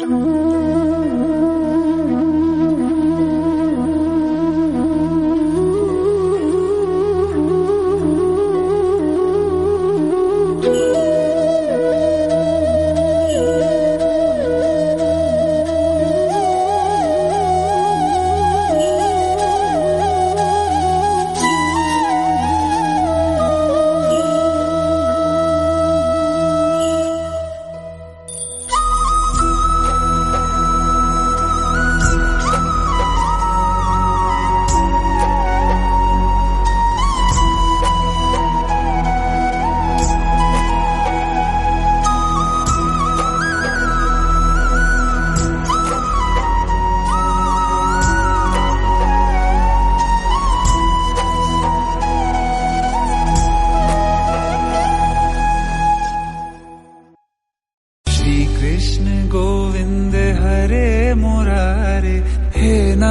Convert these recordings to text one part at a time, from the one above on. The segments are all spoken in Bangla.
Mm-hmm.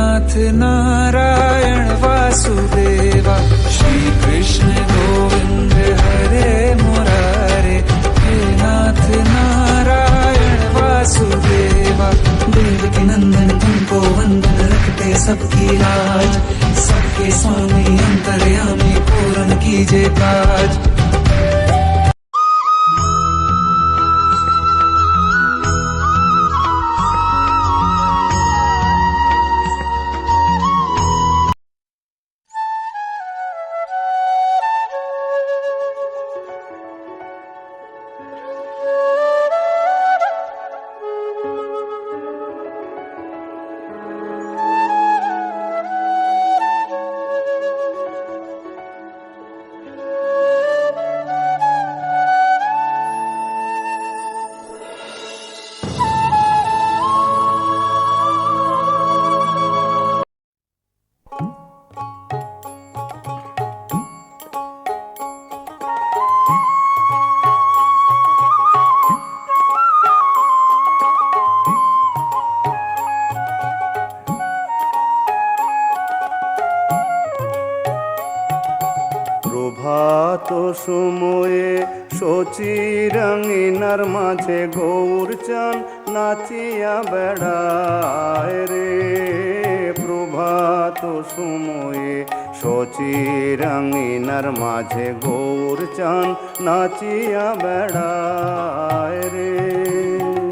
नाथ नारायण वासुदेवा श्री कृष्ण गोविंद हरे मुरारे। हे नाथ नारायण वासुदेवा देव के नंदन तुमको वंदन रखते सबकी लाज। सबके स्वामी अंतर्यामी पूर्ण कीजिए काज। প্রভাত সময়ে সচি রঙিনার মাঝে গৌর চান নাচিয়া বেড়ায় রে। প্রভাত সময়ে সচি রঙিনার মাঝে গৌর চান নাচিয়া বেড়ায় রে।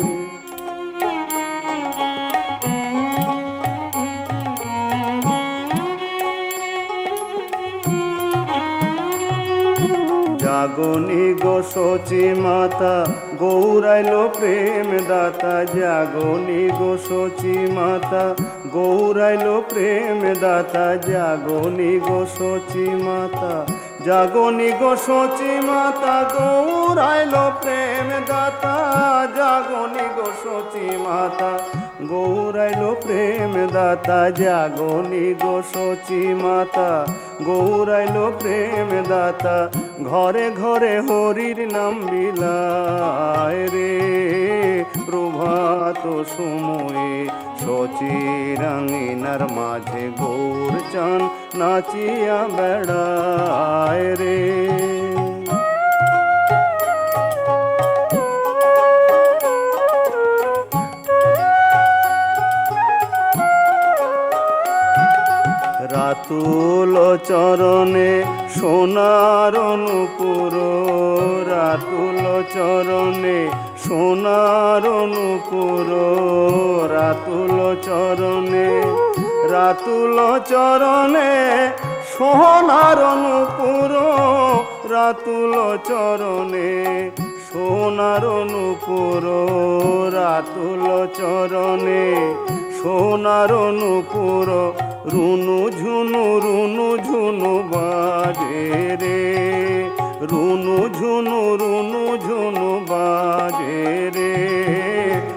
জাগনি গো সচি মাতা, গৌরাইল প্রেম দাতা, জাগনি গো সচি মাতা, গৌরাইল প্রেম দাতা, জাগনি গো সচি মাতা। জাগনি গো সচি মাতা গৌরাইল প্রেম দাতা। জাগনি গো সচি মাতা গৌরাইল প্রেম দাতা। জাগনি গো সচি মাতা গৌরাইল প্রেম দাতা। ঘরে ঘরে হরির নাম বিলায় রে। প্রভাত সময়ে সচিরাঙিনার মাঝে গৌর চান। নাচিয়া বেড়ায় রে। রাতুল চরণে সোনার অনুপুর রাতুল চরণে সোনার অনুপুর রাতুল চরণে রাতুল চরণে সোনার অনুপুর রাতুল চরণে সোনার অনুপুর রাতুল চরণে সোনার নুপুর রুনু ঝুনু রুনু ঝুনু বাজে রে। রুনু ঝুনু রুনু ঝুনু বাজে রে।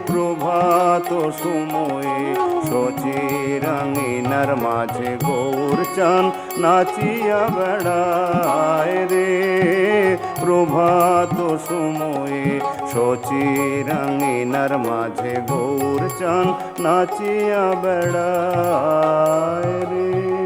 প্রভাত সময়ে সচিরাঙিনার মাঝে গৌর চান, নাচিয়া বেড়ায় রে। প্রভাত সময়ে সচিরাঙিনার মাঝে গৌর চান, নাচিয়া বেড়ায় রে।